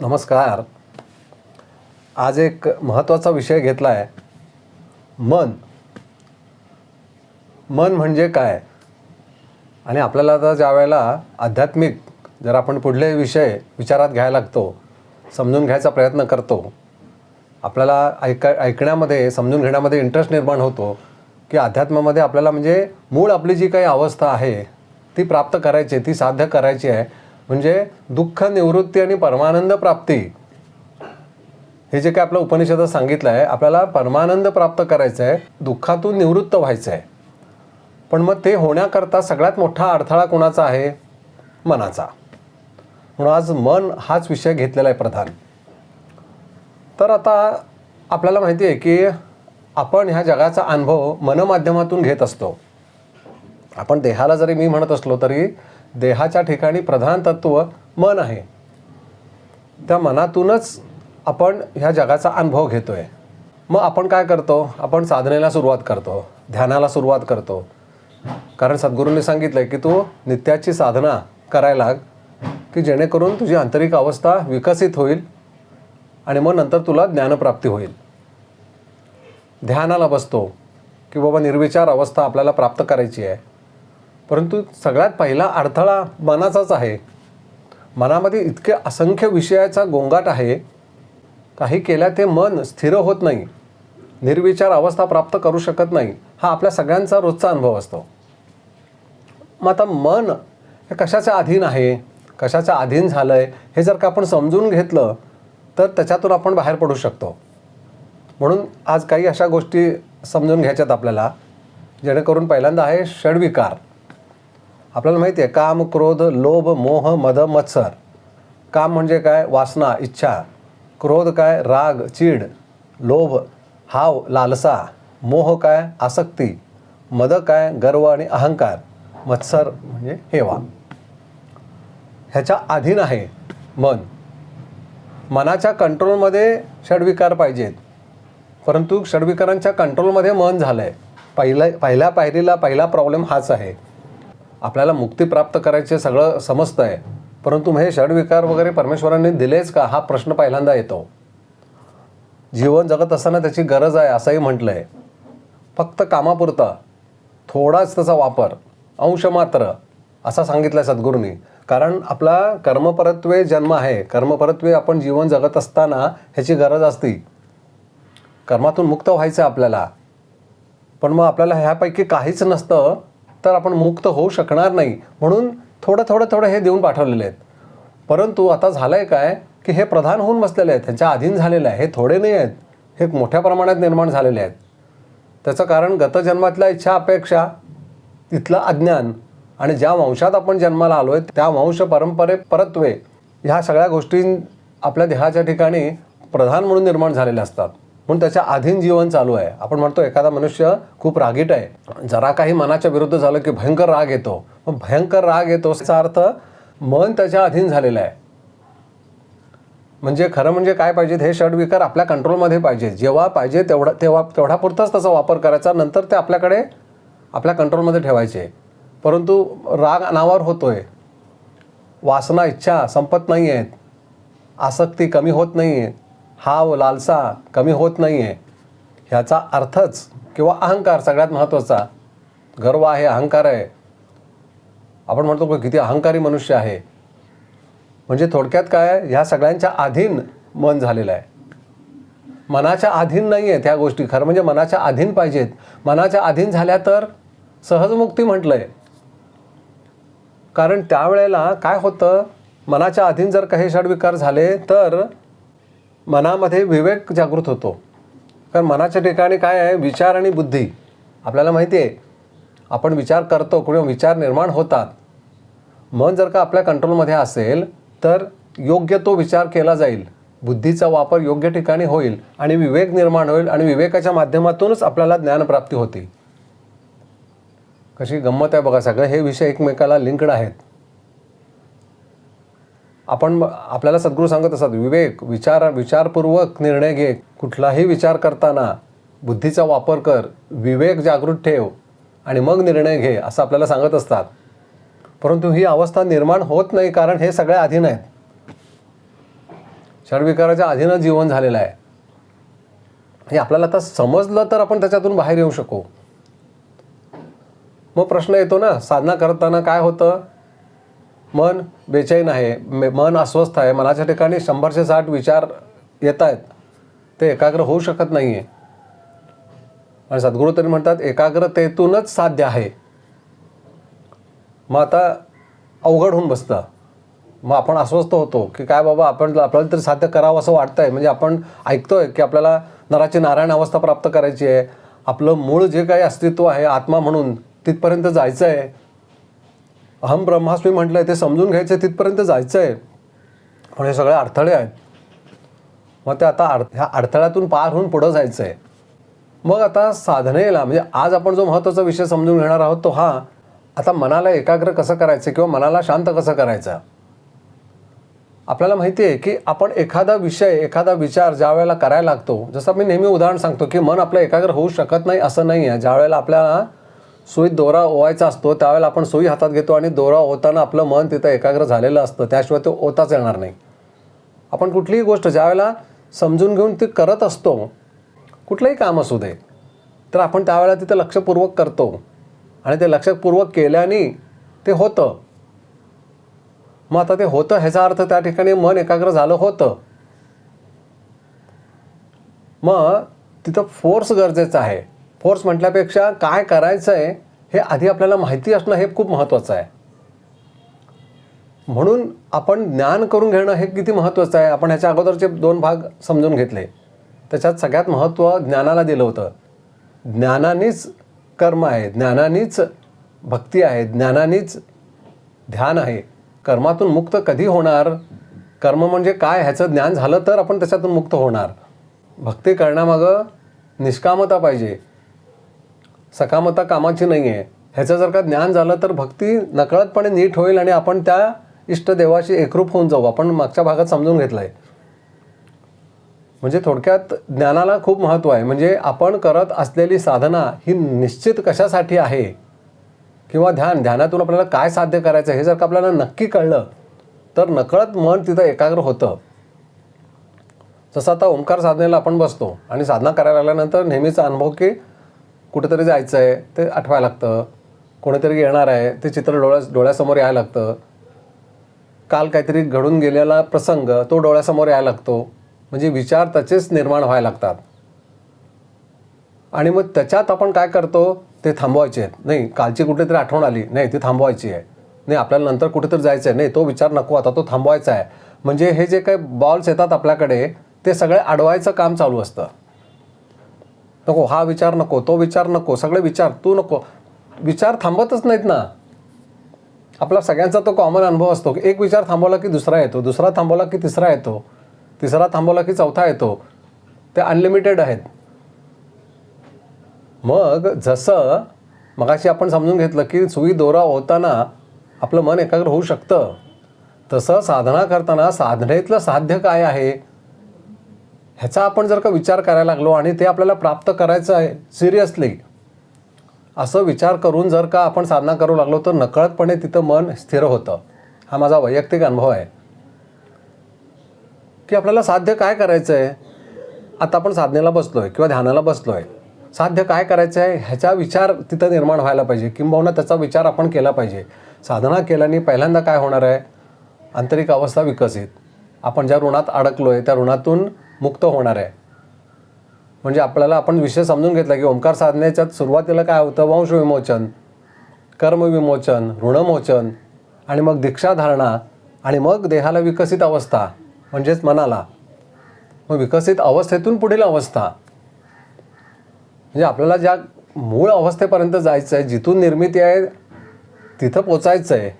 नमस्कार. आज एक महत्त्वाचा विषय घेतला आहे मन. मन म्हणजे काय? आणि आपल्याला आता ज्या वेळेला आध्यात्मिक जर आपण पुढले विषय विचारात घ्यायला लागतो समजून घ्यायचा प्रयत्न करतो आपल्याला ऐका ऐकण्यामध्ये समजून घेण्यामध्ये इंटरेस्ट निर्माण होतो की अध्यात्मामध्ये आपल्याला म्हणजे मूळ आपली जी काही अवस्था आहे ती प्राप्त करायची आहे, ती साध्य करायची आहे म्हणजे दुःख निवृत्ती आणि परमानंद प्राप्ती. हे जे काय आपलं उपनिषदात सांगितलं आहे आपल्याला परमानंद प्राप्त करायचं आहे दुःखातून निवृत्त व्हायचं आहे पण मग ते होण्याकरता सगळ्यात मोठा अडथळा कोणाचा आहे? मनाचा. म्हणून आज मन हाच विषय घेतलेला आहे प्रधान. तर आता आपल्याला माहिती आहे की आपण ह्या जगाचा अनुभव मनमाध्यमातून घेत असतो. आपण देहाला जरी मी म्हणत असलो तरी देहाच्या ठिकाणी प्रधान तत्व मन आहे. त्या मनातूनच आपण ह्या जगाचा अनुभव घेतो आहे मग आपण काय करतो? आपण साधनेला सुरुवात करतो ध्यानाला सुरुवात करतो. कारण सद्गुरूंनी सांगितलं आहे की तू नित्याची साधना करायला लाग की जेणेकरून तुझी आंतरिक अवस्था विकसित होईल आणि मग नंतर तुला ज्ञानप्राप्ती होईल. ध्यानाला बसतो की बाबा निर्विचार अवस्था आपल्याला प्राप्त करायची आहे. परंतु सगळ्यात पहिला अडथळा मनाचाच आहे. मनामध्ये इतके असंख्य विषयाचा गोंगाट आहे. काही केल्या ते मन स्थिर होत नाही. निर्विचार अवस्था प्राप्त करू शकत नाही. हा आपल्या सगळ्यांचा रोजचा अनुभव असतो. मग आता मन हे कशाच्या अधीन आहे? कशाच्या अधीन झालं आहे हे जर का आपण समजून घेतलं तर त्याच्यातून आपण बाहेर पडू शकतो. म्हणून आज काही अशा गोष्टी समजून घ्यायच्यात आपल्याला. जेणेकरून पहिल्यांदा आहे षडविकार. आपल्याला माहिती आहे काम क्रोध लोभ मोह मद मत्सर. काम म्हणजे काय? वासना इच्छा. क्रोध काय? राग चीड. लोभ हाव लालसा. मोह काय? आसक्ती. मद काय? गर्व आणि अहंकार. मत्सर म्हणजे हेवा. ह्याच्या अधीन आहे मन. मनाच्या कंट्रोलमध्ये षडविकार पाहिजेत. परंतु षडविकारांच्या कंट्रोलमध्ये मन झालं आहे पहिल्या पहिल्या पायरीला पहिला प्रॉब्लेम हाच आहे. आपल्याला मुक्ती प्राप्त करायचे सगळं समजतं आहे. परंतु हे षडविकार वगैरे परमेश्वरांनी दिलेच का? हा प्रश्न पहिल्यांदा येतो. जीवन जगत असताना त्याची गरज आहे असंही म्हटलं आहे फक्त कामापुरता थोडाच त्याचा वापर अंश मात्र असा सांगितलं आहे सद्गुरूंनी. कारण आपला कर्मपरत्वे जन्म आहे. कर्मपरत्वे आपण जीवन जगत असताना ह्याची गरज असती. कर्मातून मुक्त व्हायचं आहे आपल्याला. पण मग आपल्याला ह्यापैकी काहीच नसतं. तर आपण मुक्त होऊ शकणार नाही म्हणून थोडं थोडं थोडं हे देऊन पाठवलेले आहेत. परंतु आता झालं आहे काय की हे प्रधान होऊन बसलेले आहेत. त्यांच्या अधीन झालेलं आहे. हे थोडे नाही आहेत. हे मोठ्या प्रमाणात निर्माण झालेले आहेत. त्याचं कारण गतजन्मातल्या इच्छा अपेक्षा तिथलं अज्ञान आणि ज्या वंशात आपण जन्माला आलो आहे त्या वंश परंपरे परत्वे ह्या सगळ्या गोष्टी आपल्या देहाच्या ठिकाणी प्रधान म्हणून निर्माण झालेल्या असतात. म्हणून त्याच्या अधीन जीवन चालू आहे. आपण म्हणतो एखादा मनुष्य खूप रागीट आहे. जरा काही मनाच्या विरुद्ध झालं की भयंकर राग येतो. मग भयंकर राग येतो याचा अर्थ मन त्याच्या अधीन झालेलं आहे. म्हणजे खरं म्हणजे काय पाहिजे? हे षडविकार आपल्या कंट्रोलमध्ये पाहिजे. जेव्हा पाहिजे तेवढा तेव्हा तेवढापुरताच त्याचा वापर करायचा. नंतर ते आपल्याकडे आपल्या कंट्रोलमध्ये ठेवायचे. परंतु राग अनावर होतोय. वासना इच्छा संपत नाही आहेत आसक्ती कमी होत नाही हा हाव लालसा कमी होत नाही आहे ह्याचा अर्थच किंवा अहंकार सगळ्यात महत्त्वाचा. गर्व आहे अहंकार आहे. आपण म्हणतो की किती अहंकारी मनुष्य आहे. म्हणजे थोडक्यात काय ह्या सगळ्यांच्या अधीन मन झालेलं आहे. मनाच्या अधीन नाही आहेत ह्या गोष्टी. खरं म्हणजे मनाच्या अधीन पाहिजेत. मनाच्या अधीन झाल्या तर सहजमुक्ती म्हटलं आहे कारण त्यावेळेला काय होतं? मनाच्या अधीन जर काही षडविकार झाले तर मनामध्ये विवेक जागृत होतो. कारण मनाच्या ठिकाणी काय आहे? विचार आणि बुद्धी. आपल्याला माहिती आहे आपण विचार करतो किंवा विचार निर्माण होतात. मन जर का आपल्या कंट्रोलमध्ये असेल तर योग्य तो विचार केला जाईल. बुद्धीचा वापर योग्य ठिकाणी होईल आणि विवेक निर्माण होईल आणि विवेकाच्या माध्यमातूनच आपल्याला ज्ञानप्राप्ती होतील कशी गंमत आहे बघा सगळे. हे विषय एकमेकाला लिंक्ड आहेत. आपण आपल्याला सद्गुरू सांगत असतात विवेक विचार विचारपूर्वक निर्णय घे. कुठलाही विचार करताना बुद्धीचा वापर कर. विवेक जागृत ठेव आणि मग निर्णय घे असं आपल्याला सांगत असतात. परंतु ही अवस्था निर्माण होत नाही कारण हे सगळ्या अधीन आहेत. षडविकाराच्या अधीनं जीवन झालेलं आहे. हे आपल्याला आता समजलं तर आपण त्याच्यातून बाहेर येऊ शकू. मग प्रश्न येतो ना साधना करताना काय होतं? मन बेचैन आहे मे- मन अस्वस्थ आहे मनाच्या ठिकाणी शंभरशे साठ विचार येत आहेत ते एकाग्र होऊ शकत नाही आहे आणि सद्गुरू तरी म्हणतात एकाग्रतेतूनच साध्य आहे. मग आता अवघड होऊन बसतं. मग आपण अस्वस्थ होतो की काय बाबा आपण आपल्याला तरी साध्य करावं असं आहे म्हणजे आपण ऐकतोय की आपल्याला नराची नारायण अवस्था प्राप्त करायची आहे. आपलं मूळ जे काही अस्तित्व आहे आत्मा म्हणून तिथपर्यंत जायचं आहे अहम ब्रह्मास्मी म्हटलंय ते समजून घ्यायचं आहे तिथपर्यंत जायचं आहे पण हे सगळे अडथळे आहेत. मग ते आता अड ह्या अडथळ्यातून पार होऊन पुढं जायचं आहे मग आता साधनेला म्हणजे आज आपण जो महत्त्वाचा विषय समजून घेणार आहोत तो हा आता मनाला एकाग्र कसं करायचं किंवा मनाला शांत कसं करायचं? आपल्याला माहिती आहे की आपण एखादा विषय एखादा विचार ज्या वेळेला करायला लागतो जसं मी नेहमी उदाहरण सांगतो की मन आपलं एकाग्र होऊ शकत नाही असं नाही आहे ज्या वेळेला आपल्याला सुई दोरा ओवायचा असतो त्यावेळेला आपण सुई हातात घेतो आणि दोरा ओताना आपलं मन तिथं एकाग्र झालेलं असतं. त्याशिवाय तो ओताच येणार नाही. आपण कुठलीही गोष्ट ज्यावेळेला समजून घेऊन ती करत असतो कुठलंही काम असू दे तर आपण त्यावेळेला तिथं लक्षपूर्वक करतो. आणि ते लक्षपूर्वक केल्याने ते होतं. मग आता ते होतं ह्याचा अर्थ त्या ठिकाणी मन एकाग्र झालं होतं. मग तिथं फोर्स गरजेचं आहे. फोर्स म्हटल्यापेक्षा काय करायचं आहे हे आधी आपल्याला माहिती असणं हे खूप महत्त्वाचं आहे. म्हणून आपण ज्ञान करून घेणं हे किती महत्त्वाचं आहे. आपण ह्याच्या अगोदरचे दोन भाग समजून घेतले. त्याच्यात सगळ्यात महत्त्व ज्ञानाला दिलं होतं. ज्ञानानेच कर्म आहे. ज्ञानानेच भक्ती आहे. ज्ञानानेच ध्यान आहे. कर्मातून मुक्त कधी होणार? कर्म म्हणजे काय? ह्याचं ज्ञान झालं तर आपण त्याच्यातून मुक्त होणार. भक्ती करण्यामागं निष्कामता पाहिजे. सकामता कामाची नाही आहे ह्याचं जर का ज्ञान झालं तर भक्ती नकळतपणे नीट होईल आणि आपण त्या इष्टदेवाशी एकरूप होऊन जाऊ. आपण मागच्या भागात समजून घेतलं आहे म्हणजे थोडक्यात ज्ञानाला खूप महत्त्व आहे. म्हणजे आपण करत असलेली साधना ही निश्चित कशासाठी आहे? किंवा ध्यान ध्यानातून आपल्याला काय साध्य करायचं हे जर का आपल्याला नक्की कळलं तर नकळत मन तिथं एकाग्र होतं. जसं आता ओंकार साधनेला आपण बसतो आणि साधना करायला लागल्यानंतर नेहमीचा अनुभव की कुठंतरी जायचं आहे ते आठवायला लागतं. कोणीतरी येणार आहे ते चित्र डोळ्या डोळ्यासमोर यायला लागतं. काल काहीतरी घडून गेलेला प्रसंग तो डोळ्यासमोर यायला लागतो. म्हणजे विचार त्याचेच निर्माण व्हायला लागतात. आणि मग त्याच्यात आपण काय करतो ते थांबवायचे आहेत. नाही कालची कुठेतरी आठवण आली. नाही ती थांबवायची आहे. नाही आपल्याला नंतर कुठेतरी जायचं आहे नाही तो विचार नको आता तो थांबवायचा आहे. म्हणजे हे जे काही बॉल्स येतात आपल्याकडे ते सगळे अडवायचं काम चालू असतं. नको हा विचार नको तो विचार नको सगळे विचार तू नको. विचार थांबतच नाहीत ना. आपला सगळ्यांचा तो कॉमन अनुभव असतो. की एक विचार थांबवला की दुसरा येतो दुसरा थांबवला की तिसरा येतो तिसरा थांबवला की चौथा येतो. ते अनलिमिटेड आहेत. मग जसं मगाशी आपण समजून घेतलं की सुई दोरा होताना आपलं मन एकाग्र होऊ शकतं. तसं साधना करताना साधनेतलं साध्य काय आहे? ह्याचा आपण जर का विचार करायला लागलो आणि ते आपल्याला प्राप्त करायचं आहे सिरियसली असं विचार करून जर का आपण साधना करू लागलो तर नकळतपणे तिथं मन स्थिर होतं. हा माझा वैयक्तिक अनुभव आहे. की आपल्याला साध्य काय करायचं आहे आता आपण साधनेला बसलो आहे किंवा ध्यानाला बसलो आहे साध्य काय करायचं आहे ह्याचा विचार तिथं निर्माण व्हायला पाहिजे. किंबहुना त्याचा विचार आपण केला पाहिजे. साधना केल्याने पहिल्यांदा काय होणार आहे? आंतरिक अवस्था विकसित. आपण ज्या ऋणात अडकलो आहे त्या ऋणातून मुक्त होणार आहे. म्हणजे आपल्याला आपण विषय समजून घेतला की ओंकार साधनेच्यात सुरुवातीला काय होतं? वंश विमोचन कर्मविमोचन ऋणमोचन आणि मग दीक्षाधारणा आणि मग देहाला विकसित अवस्था म्हणजेच मनाला. मग विकसित अवस्थेतून पुढील अवस्था. म्हणजे आपल्याला ज्या मूळ अवस्थेपर्यंत जायचं आहे जिथून निर्मिती आहे तिथं पोचायचं आहे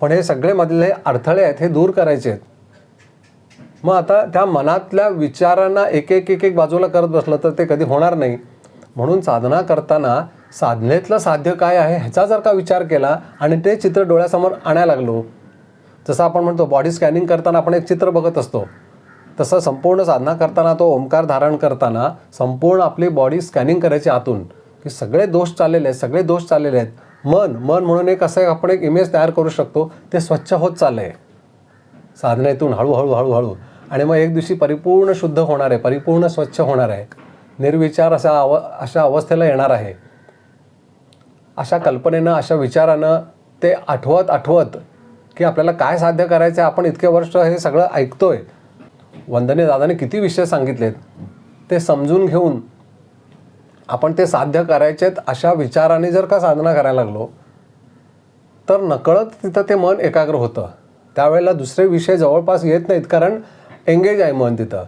पण हे सगळे मधले अडथळे आहेत हे दूर करायचे आहेत मग आता त्या मनातल्या विचारांना एक एक एक एक बाजूला करत बसलं तर ते कधी होणार नाही. म्हणून साधना करताना साधनेतलं साध्य काय आहे ह्याचा जर का विचार केला आणि ते चित्र डोळ्यासमोर आणायला लागलो. जसं आपण म्हणतो बॉडी स्कॅनिंग करताना आपण एक चित्र बघत असतो. तसं संपूर्ण साधना करताना तो ओंकार धारण करताना संपूर्ण आपली बॉडी स्कॅनिंग करायची आतून. की सगळे दोष चाललेले आहेत सगळे दोष चाललेले आहेत. मन मन म्हणून एक असं आपण एक इमेज तयार करू शकतो ते स्वच्छ होत चाललं आहे साधनेतून हळूहळू हळूहळू. आणि मग एक दिवशी परिपूर्ण शुद्ध होणार आहे परिपूर्ण स्वच्छ होणार आहे. निर्विचार अशा अव अशा अवस्थेला येणार आहे. अशा कल्पनेनं अशा विचारानं ते आठवत आठवत की आपल्याला काय साध्य करायचं आहे आपण इतके वर्ष हे सगळं ऐकतोय. वंदने दादाने किती विषय सांगितलेत. ते समजून घेऊन आपण ते साध्य करायचेत अशा विचाराने जर का साधना करायला लागलो तर नकळत तिथं ते मन एकाग्र होतं. त्यावेळेला दुसरे विषय जवळपास येत नाहीत कारण एंगेज आहे मन तिथं.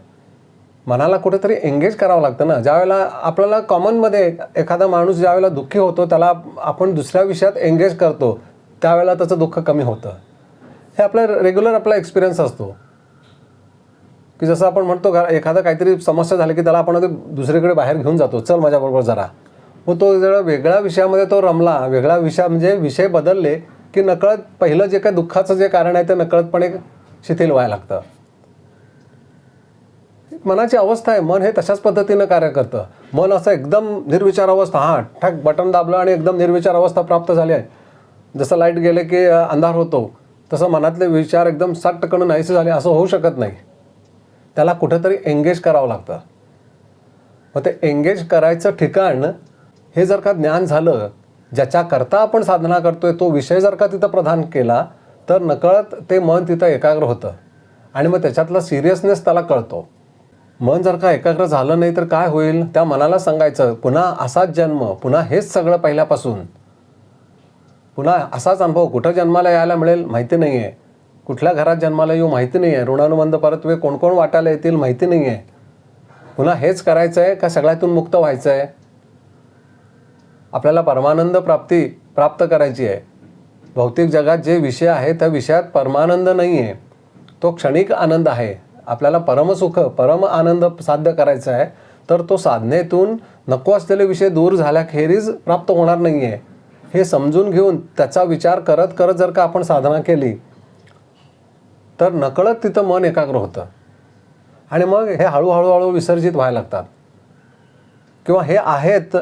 मनाला कुठेतरी एंगेज करावं लागतं ना. ज्यावेळेला आपल्याला कॉमनमध्ये एखादा माणूस ज्यावेळेला दुःखी होतो त्याला आपण दुसऱ्या विषयात एंगेज करतो त्यावेळेला त्याचं दुःख कमी होतं. हे आपला रेग्युलर आपला एक्सपिरियन्स असतो. की जसं आपण म्हणतो घरा एखादा काहीतरी समस्या झाली की त्याला आपण दुसरीकडे बाहेर घेऊन जातो. चल माझ्याबरोबर जरा. मग तो जरा वेगळ्या विषयामध्ये तो रमला. वेगळा विषय म्हणजे विषय बदलले की नकळत पहिलं जे काय दुःखाचं जे कारण आहे ते नकळतपणे शिथिल व्हायला लागतं. मनाची अवस्था आहे मन हे तशाच पद्धतीनं कार्य करतं. मन असं एकदम निर्विचार अवस्था हां ठक बटन दाबलं आणि एकदम निर्विचार अवस्था प्राप्त झाली आहे. जसं लाइट गेले की अंधार होतो तसं मनातले विचार एकदम सटकणं नाहीसे झाले असं होऊ शकत नाही. त्याला कुठंतरी एंगेज करावं लागतं. मग ते एंगेज करायचं ठिकाण हे जर का ज्ञान झालं ज्याच्याकरता आपण साधना करतोय तो विषय जर का तिथं प्रधान केला तर नकळत ते मन तिथं एकाग्र होतं. आणि मग त्याच्यातला सिरियसनेस त्याला कळतो. मन जर का एकाग्र झालं नाही तर काय होईल? त्या मनाला सांगायचं पुन्हा असाच जन्म पुन्हा हेच सगळं पहिल्यापासून. पुन्हा असाच अनुभव कुठं जन्माला यायला मिळेल माहिती नाही आहे कुठल्या घरात जन्माला येऊ माहिती नाही आहे ऋणानुबंध परतवे कोण कोण वाटायला येतील माहिती नाही आहे पुन्हा हेच करायचं आहे का सगळ्यातून मुक्त व्हायचं आहे आपल्याला परमानंद प्राप्ती प्राप्त करायची आहे. भौतिक जगात जे विषय आहे त्या विषयात परमानंद नाही आहे तो क्षणिक आनंद आहे. आपल्याला परमसुख परम आनंद साध्य करायचा आहे तर तो साधनेतून नको असलेले विषय दूर झाल्याखेरीज प्राप्त होणार नाही आहे हे समजून घेऊन त्याचा विचार करत करत जर का आपण साधना केली तर नकळत तिथं मन एकाग्र होतं. आणि मग हे हळूहळू हळू विसर्जित व्हायला लागतात. किंवा हे आहेत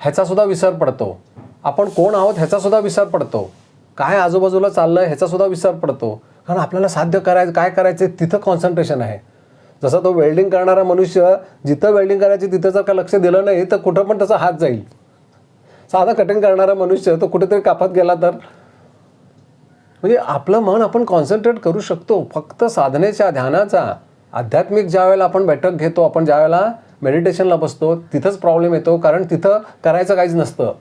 ह्याचासुद्धा विसर पडतो. आपण कोण आहोत ह्याचासुद्धा विसर पडतो. काय आजूबाजूला चाललं आहे ह्याचासुद्धा विसर पडतो. कारण आपल्याला साध्य करायचं काय करायचं आहे तिथं कॉन्सन्ट्रेशन आहे. जसं तो वेल्डिंग करणारा मनुष्य जिथं वेल्डिंग करायची तिथं जर का लक्ष दिलं नाही तर कुठं पण त्याचा हात जाईल. साधा कटिंग करणारा मनुष्य तो कुठेतरी कापत गेला तर? म्हणजे आपलं मन आपण कॉन्सन्ट्रेट करू शकतो. फक्त साधनेच्या ध्यानाचा. आध्यात्मिक ज्या वेळेला आपण बैठक घेतो आपण ज्या वेळेला मेडिटेशनला बसतो तिथंच प्रॉब्लेम येतो कारण तिथं करायचं काहीच नसतं.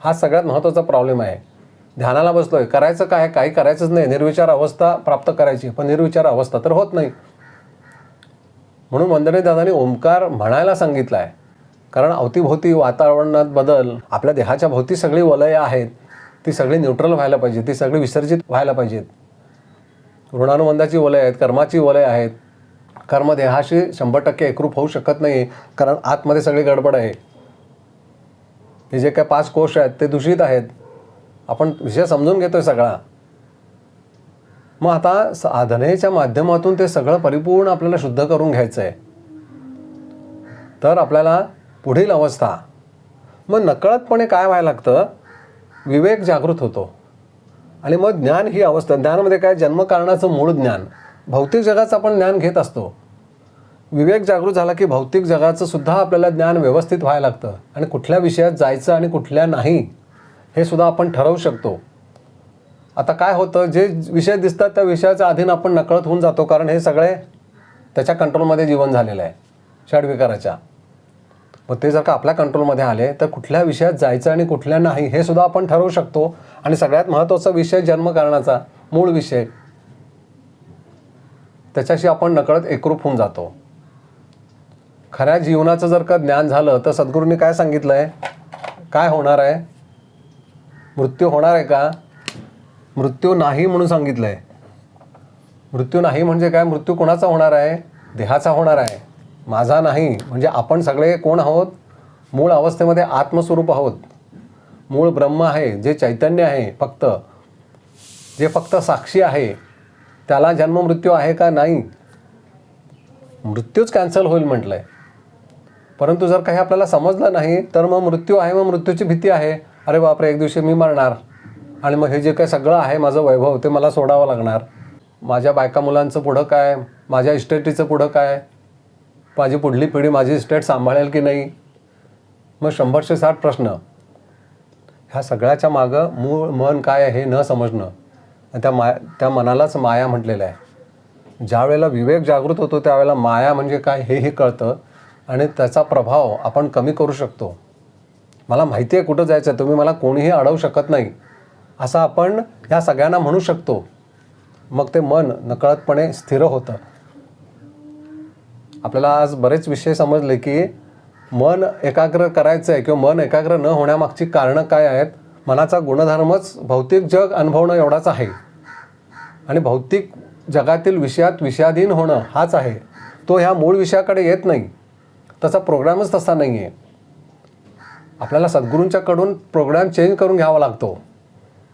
हा सगळ्यात महत्त्वाचा प्रॉब्लेम आहे. ध्यानाला बसतोय करायचं काय? काही करायचंच नाही. निर्विचार अवस्था प्राप्त करायची. पण निर्विचार अवस्था तर होत नाही. म्हणून वंदने दादाने ओंकार म्हणायला सांगितलाय. आहे कारण अवतीभोवती वातावरणात बदल आपल्या देहाच्या भोवती सगळी वलय आहेत. ती सगळी न्यूट्रल व्हायला पाहिजे ती सगळी विसर्जित व्हायला पाहिजेत. ऋणानुबंधाची वलय आहेत कर्माची वलय आहेत. कर्म देहाशी शंभर टक्के एकरूप होऊ शकत नाही कारण आतमध्ये सगळी गडबड आहे. हे जे काय पाच कोश आहेत ते दूषित आहेत. आपण विषय समजून घेतोय सगळा. मग आता साधनेच्या माध्यमातून ते सगळं परिपूर्ण आपल्याला शुद्ध करून घ्यायचं आहे तर आपल्याला पुढील अवस्था. मग नकळतपणे काय व्हायला लागतं? विवेक जागृत होतो. आणि मग ज्ञान ही अवस्था ज्ञानामध्ये काय? जन्मकारणाचं मूळ ज्ञान. भौतिक जगाचं आपण ज्ञान घेत असतो. विवेक जागृत झाला की भौतिक जगाचं सुद्धा आपल्याला ज्ञान व्यवस्थित व्हायला लागतं. आणि कुठल्या विषयात जायचं आणि कुठल्या नाही हे सुद्धा आपण ठरवू शकतो. आता काय होतं जे विषय दिसतात त्या विषयाच्या अधीन आपण नकळत होऊन जातो कारण हे सगळे त्याच्या कंट्रोलमध्ये जीवन झालेलं आहे षडविकाराच्या. मग ते जर का आपल्या कंट्रोलमध्ये आले तर कुठल्या विषयात जायचं आणि कुठल्या नाही हे सुद्धा आपण ठरवू शकतो. आणि सगळ्यात महत्त्वाचा विषय जन्मकारणाचा मूळ विषय. त्याच्याशी आपण नकळत एकरूप होऊन जातो. खऱ्या जीवनाचं जर का ज्ञान झालं तर सद्गुरूंनी काय सांगितलं आहे काय होणार आहे? मृत्यू होणार आहे का? मृत्यू नाही म्हणून सांगितलं आहे मृत्यू नाही म्हणजे काय? मृत्यू कोणाचा होणार आहे? देहाचा होणार आहे. माझा नाही. म्हणजे आपण सगळे कोण आहोत? मूळ अवस्थेमध्ये आत्मस्वरूप आहोत. मूळ ब्रह्म आहे जे चैतन्य आहे फक्त. जे फक्त साक्षी आहे. त्याला जन्ममृत्यू आहे का? नाही. मृत्यूच कॅन्सल होईल म्हटलं आहे परंतु जर काही आपल्याला समजलं नाही तर मग मृत्यू आहे मग मृत्यूची भीती आहे. अरे बापरे एक दिवशी मी मरणार. आणि मग हे जे काही सगळं आहे माझं वैभव ते मला सोडावं लागणार. माझ्या बायका मुलांचं पुढं काय? माझ्या इस्टेटीचं पुढं काय? माझी पुढली पिढी माझी इस्टेट सांभाळेल की नाही? मग शंभरशे साठ प्रश्न. ह्या सगळ्याच्या मागं मूळ मन काय आहे हे न समजणं. आणि त्या माया त्या मनालाच माया म्हटलेलं आहे. ज्या वेळेला विवेक जागृत होतो त्यावेळेला माया म्हणजे काय हेही कळतं. आणि त्याचा प्रभाव आपण कमी करू शकतो. मला माहिती आहे कुठं जायचं आहे तुम्ही मला कोणीही अडवू शकत नाही. असं आपण ह्या सगळ्यांना म्हणू शकतो. मग ते मन नकळतपणे स्थिर होतं. आपल्याला आज बरेच विषय समजले की मन एकाग्र करायचं आहे किंवा मन एकाग्र न होण्यामागची कारणं काय आहेत मनाचा गुणधर्मच भौतिक जग अनुभवणं एवढाच आहे. आणि भौतिक जगातील विषयात विषयाधीन होणं हाच आहे. तो ह्या मूळ विषयाकडे येत नाही. त्याचा प्रोग्रामच तसा नाही आहे आपल्याला सद्गुरूंच्याकडून प्रोग्राम चेंज करून घ्यावा लागतो.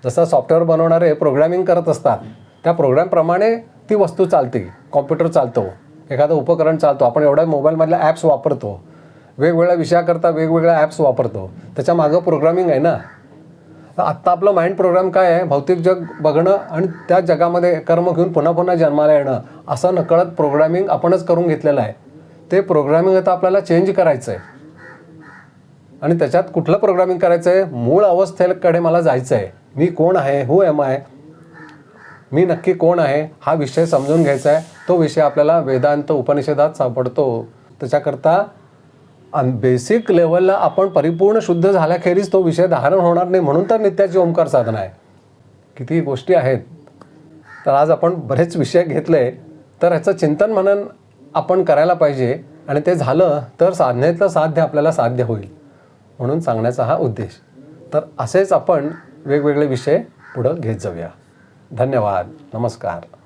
जसं सॉफ्टवेअर बनवणारे प्रोग्रॅमिंग करत असतात त्या प्रोग्रामप्रमाणे ती वस्तू चालते कॉम्प्युटर चालतो एखादं उपकरण चालतो आपण एवढ्या मोबाईलमधल्या ॲप्स वापरतो वेगवेगळ्या विषयाकरता वेगवेगळ्या ॲप्स वापरतो त्याच्या मागं प्रोग्रामिंग आहे ना? तर आत्ता आपलं माइंड प्रोग्राम काय आहे? भौतिक जग बघणं आणि त्या जगामध्ये कर्म घेऊन पुन्हा पुन्हा जन्माला येणं असं नकळत प्रोग्रामिंग आपणच करून घेतलेलं आहे. ते प्रोग्रामिंग आता आपल्याला चेंज करायचं आहे आणि त्याच्यात कुठलं प्रोग्रामिंग करायचं आहे मूळ अवस्थेकडे मला जायचं आहे मी कोण आहे? हू एम आय मी नक्की कोण आहे? हा विषय समजून घ्यायचा आहे तो विषय आपल्याला वेदांत उपनिषदात सापडतो. त्याच्याकरता बेसिक लेवलला आपण परिपूर्ण शुद्ध झाल्याखेरीज तो विषय धारण होणार नाही म्हणून तर नित्याची ओंकार साधना आहे. किती गोष्टी आहेत तर आज आपण बरेच विषय घेतले तर ह्याचं चिंतन मनन आपण करायला पाहिजे आणि ते झालं तर साधनेतलं साध्य आपल्याला साध्य होईल. म्हणून सांगण्याचा हा उद्देश. तर असेच आपण वेगवेगळे विषय पुढं घेत जाऊया. धन्यवाद. नमस्कार.